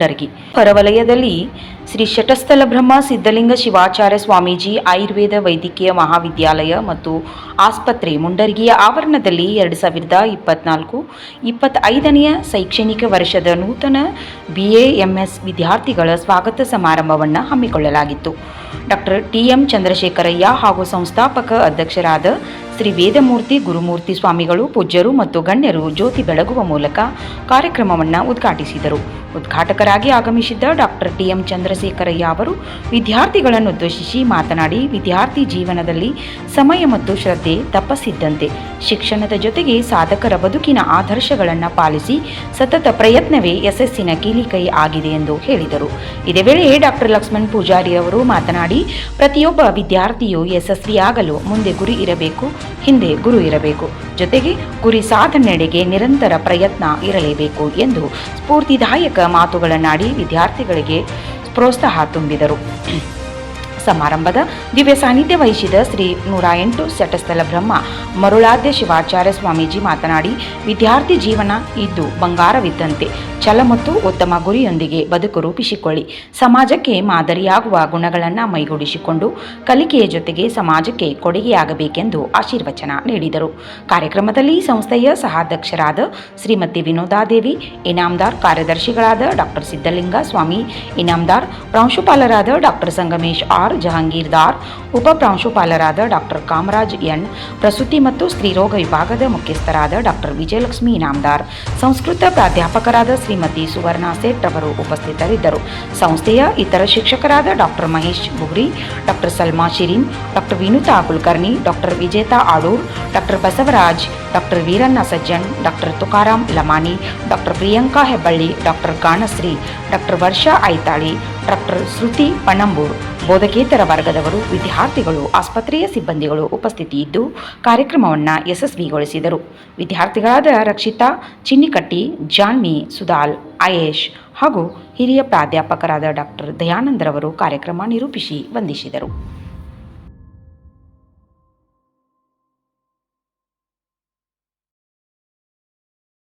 ಟರ್ಗಿ ಹೊರವಲಯದಲ್ಲಿ ಶ್ರೀ ಶಟಸ್ಥಲ ಬ್ರಹ್ಮ ಸಿದ್ಧಲಿಂಗ ಶಿವಾಚಾರ್ಯ ಸ್ವಾಮೀಜಿ ಆಯುರ್ವೇದ ವೈದ್ಯಕೀಯ ಮಹಾವಿದ್ಯಾಲಯ ಮತ್ತು ಆಸ್ಪತ್ರೆ ಮುಂಡರ್ಗಿಯ ಆವರಣದಲ್ಲಿ ಎರಡು ಸಾವಿರದ ಇಪ್ಪತ್ನಾಲ್ಕು ಇಪ್ಪತ್ತೈದನೆಯ ಶೈಕ್ಷಣಿಕ ವರ್ಷದ ನೂತನ ಬಿ ಎ ಎಂ ಎಸ್ ವಿದ್ಯಾರ್ಥಿಗಳ ಸ್ವಾಗತ ಸಮಾರಂಭವನ್ನು ಹಮ್ಮಿಕೊಳ್ಳಲಾಗಿತ್ತು. ಡಾಕ್ಟರ್ ಟಿ ಎಂ ಚಂದ್ರಶೇಖರಯ್ಯ ಹಾಗೂ ಸಂಸ್ಥಾಪಕ ಅಧ್ಯಕ್ಷರಾದ ಶ್ರೀ ವೇದಮೂರ್ತಿ ಗುರುಮೂರ್ತಿ ಸ್ವಾಮಿಗಳು, ಪೂಜ್ಯರು ಮತ್ತು ಗಣ್ಯರು ಜ್ಯೋತಿ ಬೆಳಗುವ ಮೂಲಕ ಕಾರ್ಯಕ್ರಮವನ್ನು ಉದ್ಘಾಟಿಸಿದರು. ಉದ್ಘಾಟಕರಾಗಿ ಆಗಮಿಸಿದ್ದ ಡಾಕ್ಟರ್ ಟಿ ಎಂ ಚಂದ್ರಶೇಖರಯ್ಯ ಅವರು ವಿದ್ಯಾರ್ಥಿಗಳನ್ನು ಉದ್ದೇಶಿಸಿ ಮಾತನಾಡಿ, ವಿದ್ಯಾರ್ಥಿ ಜೀವನದಲ್ಲಿ ಸಮಯ ಮತ್ತು ಶ್ರದ್ಧೆ ತಪಸ್ಸಿದ್ದಂತೆ ಶಿಕ್ಷಣದ ಜೊತೆಗೆ ಸಾಧಕರ ಬದುಕಿನ ಆದರ್ಶಗಳನ್ನು ಪಾಲಿಸಿ ಸತತ ಪ್ರಯತ್ನವೇ ಯಶಸ್ಸಿನ ಕೀಲಿಕೈ ಆಗಿದೆ ಎಂದು ಹೇಳಿದರು. ಇದೇ ವೇಳೆ ಡಾಕ್ಟರ್ ಲಕ್ಷ್ಮಣ್ ಪೂಜಾರಿ ಅವರು ಮಾತನಾಡಿ, ಪ್ರತಿಯೊಬ್ಬ ವಿದ್ಯಾರ್ಥಿಯು ಯಶಸ್ವಿಯಾಗಲು ಮುಂದೆ ಗುರಿ ಇರಬೇಕು, ಹಿಂದೆ ಗುರು ಇರಬೇಕು. ಜೊತೆಗೆ ಗುರಿ ಸಾಧನೆಡೆಗೆ ನಿರಂತರ ಪ್ರಯತ್ನ ಇರಲೇಬೇಕು ಎಂದು ಸ್ಫೂರ್ತಿದಾಯಕ ಮಾತುಗಳನ್ನಾಡಿ ವಿದ್ಯಾರ್ಥಿಗಳಿಗೆ ಪ್ರೋತ್ಸಾಹ ತುಂಬಿದರು. ಸಮಾರಂಭದ ದಿವ್ಯ ಸಾನ್ನಿಧ್ಯ ವಹಿಸಿದ ಶ್ರೀ ನೂರ ಎಂಟು ಶಟಸ್ಥಲ ಬ್ರಹ್ಮ ಮರುಳಾದ್ಯ ಶಿವಾಚಾರ್ಯ ಸ್ವಾಮೀಜಿ ಮಾತನಾಡಿ, ವಿದ್ಯಾರ್ಥಿ ಜೀವನ ಇದ್ದು ಬಂಗಾರವಿದ್ದಂತೆ. ಛಲ ಮತ್ತು ಉತ್ತಮ ಗುರಿಯೊಂದಿಗೆ ಬದುಕು ರೂಪಿಸಿಕೊಳ್ಳಿ. ಸಮಾಜಕ್ಕೆ ಮಾದರಿಯಾಗುವ ಗುಣಗಳನ್ನು ಮೈಗೂಡಿಸಿಕೊಂಡು ಕಲಿಕೆಯ ಜೊತೆಗೆ ಸಮಾಜಕ್ಕೆ ಕೊಡುಗೆಯಾಗಬೇಕೆಂದು ಆಶೀರ್ವಚನ ನೀಡಿದರು. ಕಾರ್ಯಕ್ರಮದಲ್ಲಿ ಸಂಸ್ಥೆಯ ಸಹಾಧ್ಯಕ್ಷರಾದ ಶ್ರೀಮತಿ ವಿನೋದಾದೇವಿ, ಇನಾಮ್ದಾರ್ ಕಾರ್ಯದರ್ಶಿಗಳಾದ ಡಾಕ್ಟರ್ ಸಿದ್ದಲಿಂಗ ಸ್ವಾಮಿ, ಇನಾಮ್ದಾರ್ ಪ್ರಾಂಶುಪಾಲರಾದ ಡಾಕ್ಟರ್ ಸಂಗಮೇಶ್ ಆರ್. ಜಹಾಂಗೀರ್ದಾರ್, ಉಪ ಪ್ರಾಂಶುಪಾಲರಾದ ಡಾಕ್ಟರ್ ಕಾಮರಾಜ್ ಎನ್. ಪ್ರಸೂತಿ ಮತ್ತು ಸ್ತ್ರೀರೋಗ ವಿಭಾಗದ ಮುಖ್ಯಸ್ಥರಾದ ಡಾಕ್ಟರ್ ವಿಜಯಲಕ್ಷ್ಮಿ ಇನಾಮದಾರ್, ಸಂಸ್ಕೃತ ಪ್ರಾಧ್ಯಾಪಕರಾದ ಶ್ರೀಮತಿ ಸುವರ್ಣ ಸೇಠ್ ಅವರು ಉಪಸ್ಥಿತರಿದ್ದರು. ಸಂಸ್ಥೆಯ ಇತರ ಶಿಕ್ಷಕರಾದ doctor Mahesh Bugri doctor Salma Shirin doctor Vinuta Kulkarni doctor Vijeta Adur doctor Basavaraj doctor Veeranna Sajjan doctor Tukaram Lamani doctor Priyanka Hebballi doctor Ganashri doctor Varsha Aitali doctor Shruti Panambur ಬೋಧಕೇತರ ವರ್ಗದವರು, ವಿದ್ಯಾರ್ಥಿಗಳು, ಆಸ್ಪತ್ರೆಯ ಸಿಬ್ಬಂದಿಗಳು ಉಪಸ್ಥಿತಿಯಿದ್ದು ಕಾರ್ಯಕ್ರಮವನ್ನು ಯಶಸ್ವಿಗೊಳಿಸಿದರು. ವಿದ್ಯಾರ್ಥಿಗಳಾದ ರಕ್ಷಿತಾ, ಚಿನ್ನಿಕಟ್ಟಿ, ಜಾನ್ಮಿ ಸುದಾಲ್ ಆಯೇಶ್ ಹಾಗೂ ಹಿರಿಯ ಪ್ರಾಧ್ಯಾಪಕರಾದ doctor ದಯಾನಂದರವರು ಕಾರ್ಯಕ್ರಮ ನಿರೂಪಿಸಿ ವಂದಿಸಿದರು.